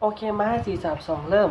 โอเคมาห้าสี่สามสองเริ่ม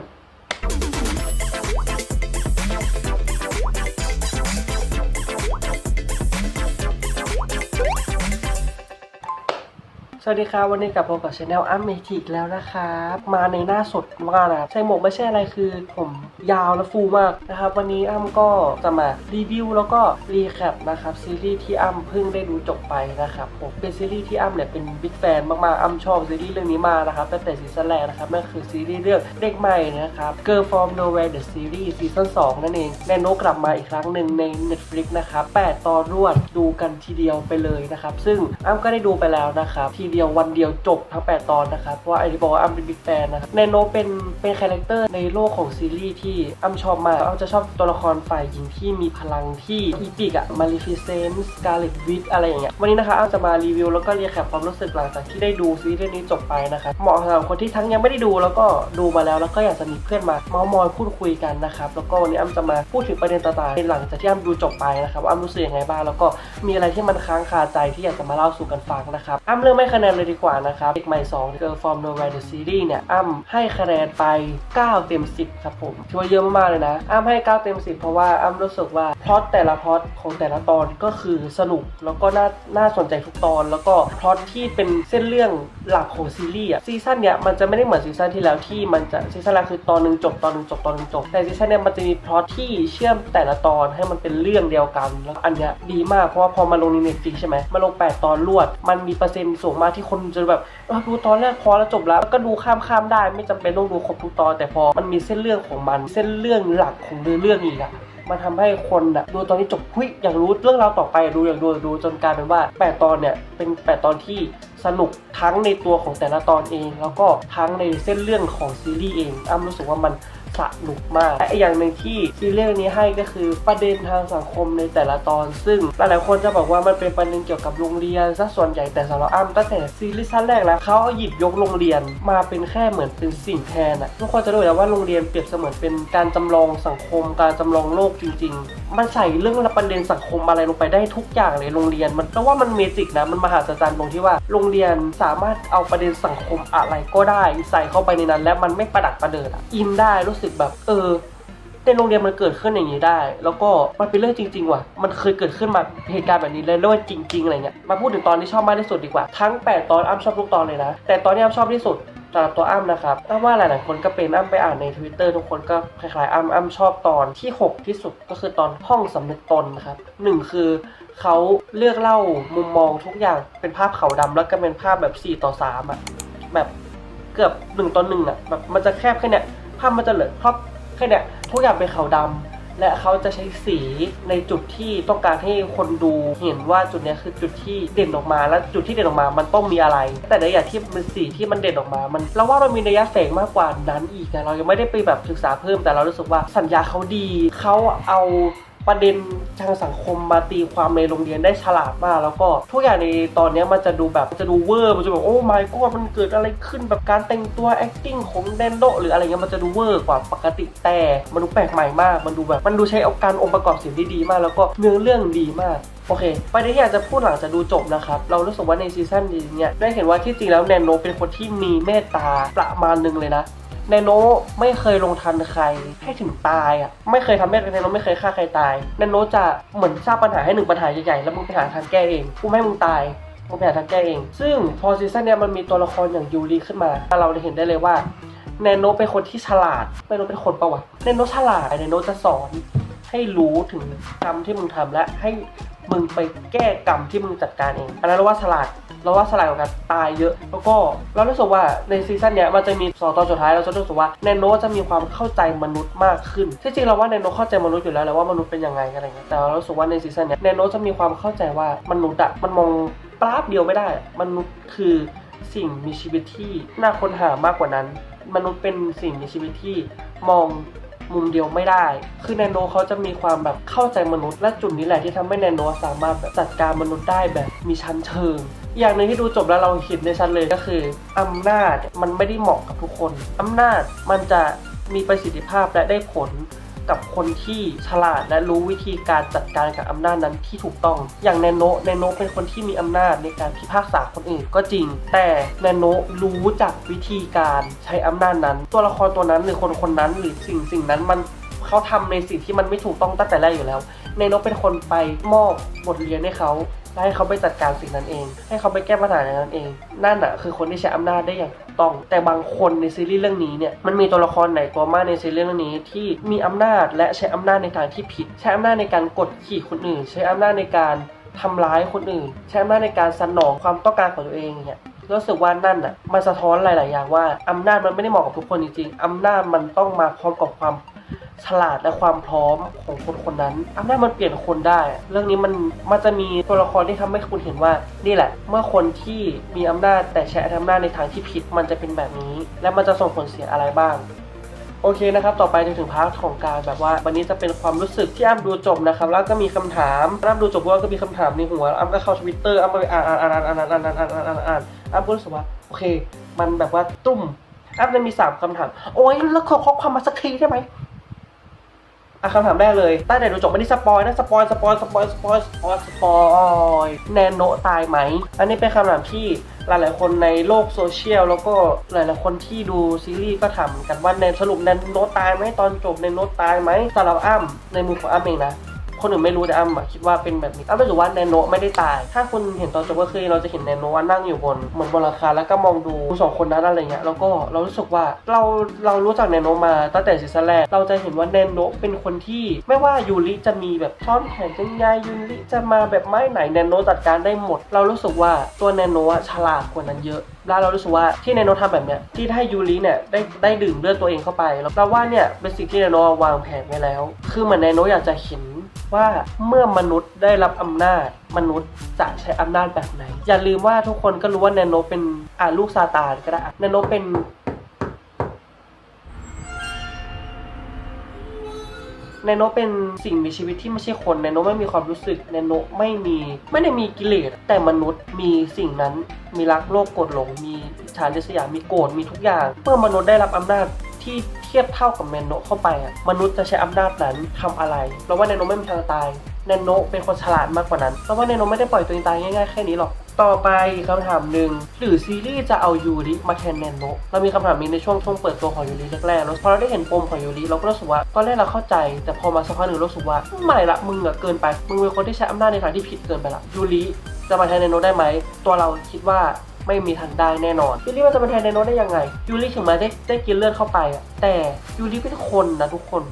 สวัสดีครับวันนี้กลับพบกับช anel อัมเมทิกแล้วนะครับมาในหน้าสดมากนะครับใส่หมวกไม่ใช่อะไรคือผมยาวและฟูมากนะครับวันนี้อ้ำก็จะมารีวิวแล้วก็รีแคปนะครับซีรีส์ที่อ้ำเพิ่งได้ดูจบไปนะครับผมเป็นซีรีส์ที่อ้ำเนี่ยเป็นบิ๊กแฟนมากๆอ้ำชอบซีรีส์เรื่องนี้มากนะครับตั้งแต่ซีซั่นแรกนะครับนั่นคือซีรีส์เรื่องเด็กใหม่นะครับ Girl from Nowhere the Series ซีซั่น2นั่นเองแนโนกลับมาอีกครั้งหนึ่งใน Netflix นะครับ8ตอนรวดดูกันทีเดียวไปเลยนะครับซึ่งอ้ำก็ได้ดูไปแล้วนะครับทีเดียววันเดียวจบทั้ง 8 ตอนนะครับ เพราะว่าไอ้ที่บอกว่าอ้ำเป็นบิ๊กแฟนนะครับแนโนเป็นเป็นคาแรคเตอร์ในโลกของซีรีส์ที่อ้ำชอบมากอ้ำจะชอบตัวละครฝ่ายหญิงที่มีพลังที่อีปิกอะมาริฟิเซนส์กาเลตวิทอะไรอย่างเงี้ยวันนี้นะคะอ้ำจะมารีวิวแล้วก็เรียกแคปความรู้สึกหลังจากที่ได้ดูซีรีส์เรื่องนี้จบไปนะครับเหมาะสำหรับคนที่ทั้งยังไม่ได้ดูแล้วก็ดูมาแล้วแล้วก็อยากจะมีเพื่อนมาเมาส์มอยพูดคุยกันนะครับแล้วก็วันนี้อ้ำจะมาพูดถึงประเด็นต่างๆในหลังจากที่อ้ำดูจบไปนะครับว่าอ้ำรู้สึกยังไงบ้างแล้วก็มีอะไรที่มันค้างคาใจที่อยากจะมาเล่าสู่กันฟังนะครับอ้ำเริ่มให้คะแนนเลยดีกว่านะครับ เด็กใหม่2 Girl from Nowhere the Series เนี่ย อ้ำให้คะแนนไป 9 เต็ม 10 ครับผมถือว่าเยอะมากๆเลยนะ อ้ำให้ 9 เต็ม 10 เพราะว่าอ้ำรู้สึกว่าพล็อตแต่ละพล็อตของแต่ละตอนก็คือสนุกแล้วก็น่าน่าสนใจทุกตอน แล้วก็พล็อตที่เป็นเส้นเรื่องหลักของซีรีส์อะซีซั่นเนี้ยมันจะไม่ได้เหมือนซีซั่นที่แล้วที่มันจะซีซั่นแรกคือตอนหนึ่งจบตอนหนึ่งจบตอนหนึ่งจบแต่ซีซั่นเนี้ยมันจะมีพล็อตที่เชื่อมแต่ละตอนให้มันเป็นเรื่องเดียวกันแล้วอันเนี้ยดีมากเพราะว่าพอมาลงในเน็ตฟลิกใช่ไหมมาลง 8 ตอนรวด มันมีเปอร์เซ็นต์สูงมากที่คนจะแบบดูตอนแรกพอแล้วจบแล้วแล้วก็ดูข้ามข้ามๆได้ ไม่จำเป็นต้องดูครบทุกตอนแต่พอมันมีเส้นเรื่องของมัน เส้นเรื่องหลักของเรื่องเรื่องอีกอะมันทำให้คนอะดูตอนนี้จบหุ้ยอยากรู้เรื่องราวต่อไปดูอยากดูดูจนกลายเป็นว่า8ตอนเนี่ยเป็น8ตอนที่สนุกทั้งในตัวของแต่ละตอนเอง แล้วก็ทั้งในเส้นเรื่องของซีรีส์เองอ้ำรู้สึกว่ามัน สนุกมากและอีกอย่างหนึ่งที่ซีรีส์เรื่องนี้ให้ก็คือประเด็นทางสังคมในแต่ละตอน ซึ่งหลายๆคนจะบอกว่ามันเป็นประเด็นเกี่ยวกับโรงเรียนซะส่วนใหญ่แต่สำหรับอ้ำตั้งแต่ซีรีส์ชั้นแรกแล้วเขาเอาหยิบยกโรงเรียนมาเป็นแค่เหมือนเป็นสิ่งแทนอะทุกคนจะรู้แล้วว่าโรงเรียนเปรียบเสมือนเป็นการจำลองสังคม การจำลองโลกจริง ๆ มันใส่เรื่องประเด็นสังคมอะไรลงไปได้ทุกอย่างเลยโรงเรียน มันเพราะว่ามันเมจิกนะมันมหาศาลตรงที่ว่า โรงเรียนสามารถเอาประเด็นสังคมอะไรก็ได้ ใส่เข้าไปในนั้น และมันไม่ประดักประเดิดอะอินได้รู้สึกแบบเออในโรงเรียนมันเกิดขึ้นอย่างนี้ได้ แล้วก็มันเป็นเรื่องจริง ๆ ว่ะ มันเคยเกิดขึ้นมาเหตุการณ์แบบนี้เลยเรื่องจริง ๆ อะไรเงี้ย มาพูดถึงตอนที่ชอบมากที่สุดดีกว่า ทั้ง 8 ตอนอ้ำชอบทุกตอนเลยนะ แต่ตอนที่อ้ำชอบที่สุด สำหรับตัวอ้ำนะครับอ้ำว่าหลายๆคนก็เป็นอ้ำไปอ่านใน Twitter ทุกคนก็คล้ายๆอ้ำอ้ำชอบตอนที่ 6 ที่สุดก็คือตอนห้องสำนึกตนนะครับหนึ่งคือเขาเลือกเล่ามุมมองทุกอย่างเป็นภาพขาวดำแล้วก็เป็นภาพแบบ 4 ต่อ3อะแบบเกือบ1ต่อ1อะแบบมันจะแคบแค่เนี้ยภาพมันจะเหลือครอบแค่เนี้ยทุกอย่างเป็นขาวดำ และเขาจะใช้สีในจุดที่ต้องการให้คนดูเห็นว่าจุดนี้คือจุดที่เด่นออกมา และจุดที่เด่นออกมามันต้องมีอะไร แต่ในอย่างที่มันสีที่มันเด่นออกมา มันเราว่ามันมีนัยแฝงมากกว่านั้นอีกแต่เรายังไม่ได้ไปแบบศึกษาเพิ่มแต่เรารู้สึกว่าสัญญาเขาดีเขาเอา ประเด็นทางสังคมมาตีความในโรงเรียนได้ฉลาดมาก แล้วก็ทุกอย่างในตอนนี้มันจะดูแบบจะดูเวอร์มันจะแบบโอ้ my god มันเกิดอะไรขึ้นแบบการแต่งตัว acting ของแดนโดหรืออะไรเงี้ยมันจะดูเวอร์กว่าปกติแต่มันดูแปลกใหม่มาก มันดูแบบมันดูใช้เอาการองค์ประกอบสิ่งที่ดีมาก แล้วก็เนื้อเรื่องดีมากโอเคประเด็นที่อยากจะพูดหลังจากดูจบนะครับ เรารู้สึกว่าในซีซั่นนี้เนี่ยได้เห็นว่าที่จริงแล้วแนนโนเป็นคนที่มีเมตตาประมาณหนึงเลยนะ แนโนไม่เคยลงทันใครให้ถึงตายอะไม่เคยทำให้แนโนไม่เคยฆ่าใครตายแนโนจะเหมือนสร้างปัญหาให้หนึ่งปัญหาใหญ่ๆแล้วมึงไปหาทางแก้เองกูไม่ให้มึงตายมึงไปหาทางแก้เอง ซึ่งพอซีซั่นเนี้ยมันมีตัวละครอย่างยูริขึ้นมาเราเห็นได้เลยว่าแนโนเป็นคนที่ฉลาดแนโนเป็นคนประวัติแนโนฉลาดแนโนจะสอนให้รู้ถึงกรรมที่มึงทำและให้ มึงไปแก้กรรมที่มึงจัดการเอง อันนั้นเราว่าฉลาด เราว่าสลายของการตายเยอะ แล้วก็เรารู้สึกว่าในซีซั่นเนี้ยมันจะมีสองตอนสุดท้ายเราจะรู้สึกว่าแนโนจะมีความเข้าใจมนุษย์มากขึ้น ที่จริงเราว่าแนโนเข้าใจมนุษย์อยู่แล้วแหละว่ามนุษย์เป็นยังไงอะไรเงี้ย แต่เรารู้สึกว่าในซีซั่นเนี้ยแนโนจะมีความเข้าใจว่ามนุษย์อะมันมองปราบเดียวไม่ได้ มนุษย์คือสิ่งมีชีวิตที่น่าค้นหามากกว่านั้น มนุษย์เป็นสิ่งมีชีวิตที่มอง มุมเดียวไม่ได้ คือแนโนเขาจะมีความแบบเข้าใจมนุษย์ และจุดนี้แหละที่ทำให้แนโนสามารถแบบจัดการมนุษย์ได้แบบมีชั้นเชิง อย่างหนึ่งที่ดูจบแล้วเราเห็นในชั้นเลยก็คืออำนาจมันไม่ได้เหมาะกับทุกคนอำนาจมันจะมีประสิทธิภาพและได้ผล กับคนที่ฉลาดและรู้วิธีการจัดการกับอำนาจนั้นที่ถูกต้อง อย่างแนโนแนโนเป็นคนที่มีอำนาจในการพิพากษาคนอื่นก็จริง แต่แนโนรู้จักวิธีการใช้อำนาจนั้น ตัวละครตัวนั้นหรือคนคนนั้นหรือสิ่งสิ่งนั้นมันเขาทำในสิ่งที่มันไม่ถูกต้องตั้งแต่แรกอยู่แล้วแนโนเป็นคนไปมอบบทเรียนให้เขา และให้เขาไปจัดการสิ่งนั้นเอง ให้เขาไปแก้ปัญหาอย่างนั้นเอง นั่นอะคือคนที่ใช้อำนาจได้อย่างถูกต้อง แต่บางคนในซีรีส์เรื่องนี้เนี่ย มันมีตัวละครไหนตัวมากในซีรีส์เรื่องนี้ที่มีอำนาจและใช้อำนาจในทางที่ผิด ใช้อำนาจในการกดขี่คนอื่น ใช้อำนาจในการทำร้ายคนอื่น ใช้อำนาจในการสนองความต้องการของตัวเองเงี้ยรู้สึกว่านั่นอะมันสะท้อนหลาย ๆ อย่างว่าอำนาจมันไม่ได้เหมาะกับทุกคนจริงๆอำนาจมันต้องมาพร้อมกับความ ฉลาดและความพร้อมของคนคนนั้นอำนาจมันเปลี่ยนคนได้ เรื่องนี้มันมันจะมีตัวละครที่ทำให้คุณเห็นว่า นี่แหละ เมื่อคนที่มีอำนาจแต่ใช้อำนาจในทางที่ผิดมันจะเป็นแบบนี้ และมันจะส่งผลเสียอะไรบ้างโอเคนะครับ ต่อไปจะถึงพาร์ทของการแบบว่า วันนี้จะเป็นความรู้สึกที่อ้ำดูจบนะครับ แล้วก็มีคำถามอ้ำดูจบว่าก็มีคำถามในหัวอ้ำก็เข้าทวิตเตอร์อ้ำก็ไปอ่านอ่านอ่านอ่านอ่านอ่านอ่านอ่านอ่านอ่านอ่านอ้ำก็รู้สึกว่าโอเค มันแบบว่าตุ้มอ้ำจะมีสามคำถาม โอ้ยแล้วขอข้อความมาสักทีได้ไหม อะคำถามแรกเลยตั้งแต่ดูจบไม่ได้สปอยนะสปอยสปอยสปอยสปอยสปอยสปอยแนนโนตายไหม อันนี้เป็นคำถามที่หลาย ๆ คนในโลกโซเชียลแล้วก็หลาย ๆ คนที่ดูซีรีส์ก็ถามกันว่าแนนสรุปแนนโนตายไหมตอนจบแนนโนตายไหมสำหรับอ้ำในมุมของอ้ำเองนะ คนอื่นไม่รู้แต่อ้ำอะคิดว่าเป็นแบบนี้อ้ำรู้สึกว่าแนโนไม่ได้ตาย ถ้าคุณเห็นตอนจบก็คือเราจะเห็นแนโนว่านั่งอยู่บนเหมือนบนหลังคาแล้วก็มองดูสองคนนั้นอะไรเงี้ยแล้วก็เรารู้สึกว่าเราเรารู้จักแนโนมาตั้งแต่ซีซั่นแรกเราจะเห็นว่าแนโนเป็นคนที่ไม่ว่ายูริจะมีแบบซ่อนแผนยังไงยูริจะมาแบบไม้ไหนแนโนจัดการได้หมด เรารู้สึกว่าตัวแนโนอะฉลาดกว่านั้นเยอะแล้วเรารู้สึกว่าที่แนโนทำแบบเนี้ยที่ให้ยูริเนี่ยได้ได้ดื่มเลือดตัวเองเข้าไปแล้วเราว่าเนี่ยเป็นสิ่งที่แนโนวางแผนไว้แล้ว คือเหมือนแนโนอยากจะเห็น ว่าเมื่อมนุษย์ได้รับอำนาจ มนุษย์จะใช้อำนาจแบบไหน อย่าลืมว่าทุกคนก็รู้ว่าแนโนเป็นอ่าลูกซาตานก็ได้แนโนเป็นแนโนเป็นสิ่งมีชีวิตที่ไม่ใช่คนแนโนไม่มีความรู้สึกแนโนไม่มีไม่ได้มีกิเลสแต่มนุษย์มีสิ่งนั้นมีรักโลภโกรธหลง มีอิจฉาริษยามีโกรธมีทุกอย่าง เมื่อมนุษย์ได้รับอำนาจ ที่เทียบเท่ากับแนโนเข้าไปอะมนุษย์จะใช้อำนาจนั้นทำอะไรเราว่าแนโนไม่มีทางตายแนโนเป็นคนฉลาดมากกว่านั้นเราว่าแนโนไม่ได้ปล่อยตัวเองตายง่ายๆแค่นี้หรอกต่อไปคำถามหนึ่งหรือซีรีส์จะเอายูริมาแทนแนนโนเรามีคำถามนี้ในช่วงช่วงเปิดตัวของยูริแรกๆแล้วพอเราได้เห็นปมของยูริเราก็รู้สึกว่าตอนแรกเราเข้าใจ แต่พอมาสักพักหนึ่งรู้สึกว่าไม่ละมึงอะเกินไปมึงเป็นคนที่ใช้อำนาจในทางที่ผิดเกินไปละยูริจะมาแทนแนนโนได้ไหมตัวเราคิดว่า ไม่มีทางได้แน่นอนยูริมันจะมาแทนแนโนได้ยังไงยูริถึงมาได้ได้กินเลือดเข้าไปอะแต่ยูริเป็นคนนะทุกคน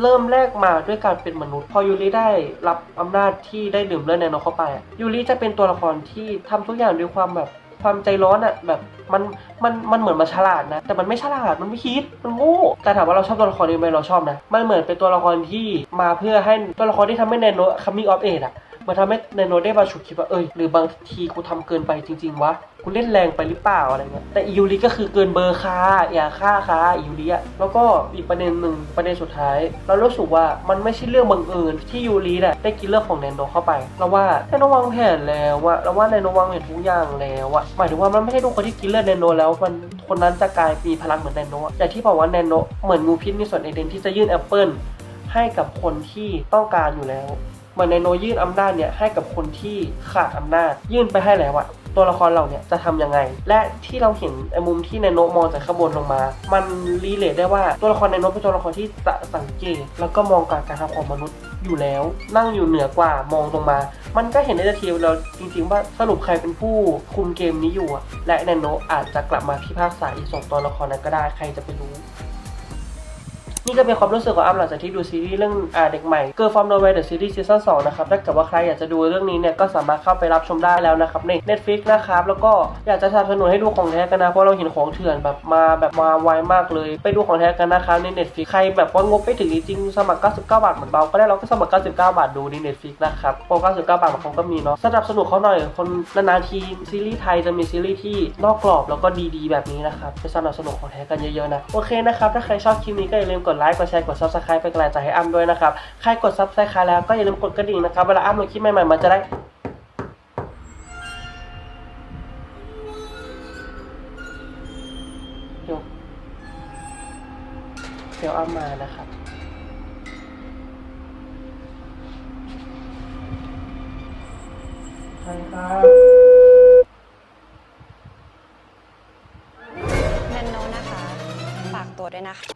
เริ่มแรกมาด้วยการเป็นมนุษย์ พอยูริได้รับอำนาจที่ได้ดื่มเลือดแนโนเข้าไปยูริจะเป็นตัวละครที่ทำทุกอย่างด้วยความแบบความใจร้อนอะแบบมันมันมันเหมือนมันฉลาดนะ แต่มันไม่ฉลาดมันไม่คิดมันโง่แต่ถามว่าเราชอบตัวละครนี้ไหมเราชอบนะมันเหมือนเป็นตัวละครที่มาเพื่อให้ตัวละครที่ทำให้แนโน coming of age อะ มาทำให้แนโนได้มาฉุกคิดว่าเอ้ยหรือบางทีกูทำเกินไปจริง ๆวะกูเล่นแรงไปหรือเปล่าอะไรเงี้ยแต่อียูริก็คือเกินเบอร์ค่าอย่าฆ่าค่าอียูริอะแล้วก็อีกประเด็นหนึ่งประเด็นสุดท้าย เรารู้สึกว่ามันไม่ใช่เรื่องบังเอิญที่ยูริเนี่ยได้กินเลือดของแนโนเข้าไปเราว่าแนโนวางแผนแล้วอะเราว่าแนโนวางแผนทุกอย่างแล้วอะหมายถึงว่ามันไม่ใช่ทุกคนที่กินเลือดแนโนแล้วมันคนนั้นจะกลายมีพลังเหมือนแนโนอะอย่างที่บอกว่าแนโนเหมือนงูพิษมีส่วนเอเดนที่จะยื่นแอปเปิลให้กับคนที่ต้องการอยู่แล้ว เหมือนในโนยื่นอำนาจเนี่ยให้กับคนที่ขาดอำนาจ ยื่นไปให้แล้วอะตัวละครเราเนี่ยจะทำยังไง และที่เราเห็นไอ้มุมที่ในโนมองจากข้างบนลงมา มันรีเลทได้ว่าตัวละครในโนเป็นตัวละครที่จะสังเกต แล้วก็มองการการทำของมนุษย์อยู่แล้ว นั่งอยู่เหนือกว่ามองลงมา มันก็เห็นได้ทันทีเราจริงๆว่าสรุปใครเป็นผู้คุมเกมนี้อยู่อะและในโนอาจจะกลับมาพิพากษาอีกสองตัวละครนั้นก็ได้ใครจะไปรู้ นี่ก็เป็นความรู้สึกของอ้ำหลังจากที่ดูซีรีส์เรื่องอ่าเด็กใหม่ Girl from Nowhere The Series Season 2นะครับถ้าเกิดว่าใครอยากจะดูเรื่องนี้เนี่ยก็สามารถเข้าไปรับชมได้แล้วนะครับใน Netflix นะครับแล้วก็อยากจะสนับสนุนให้ดูของแท้กันนะเพราะเราเห็นของเถื่อนแบบมาแบบมาไวมากเลย ไปดูของแท้กันนะครับใน Netflix ใครแบบว่างบไม่ถึงจริงๆสมัคร 99 บาทเหมือนเบาก็ได้เราก็สมัคร 99 บาทดูใน Netflix นะครับโปร99 บาทของเขาก็มีเนาะสนับสนุนเขาหน่อยคนนานๆทีซีรีส์ไทยจะมีซีรีส์ที่นอกกรอบแล้วก็ดีๆ แบบนี้นะครับไปสนับสนุนของแท้กันเยอะๆนะโอเคนะครับถ้าใครชอบคลิปนี้ก็อย่าลืมกดดไลค์ กดแชร์ กดซับสไครป์เป็นกำลังใให้อ้ำด้วยนะครับ ใครกดซับสไครป์แล้วก็อย่าลืมกดกระดิ่งนะครับ เวลาอ้ำลงคลิปใหม่ๆ มันจะได้ยกเดี๋ยวอ้ำมานะครับใช่ครับแมนโนนะคะ ฝากตัวด้วยนะคะ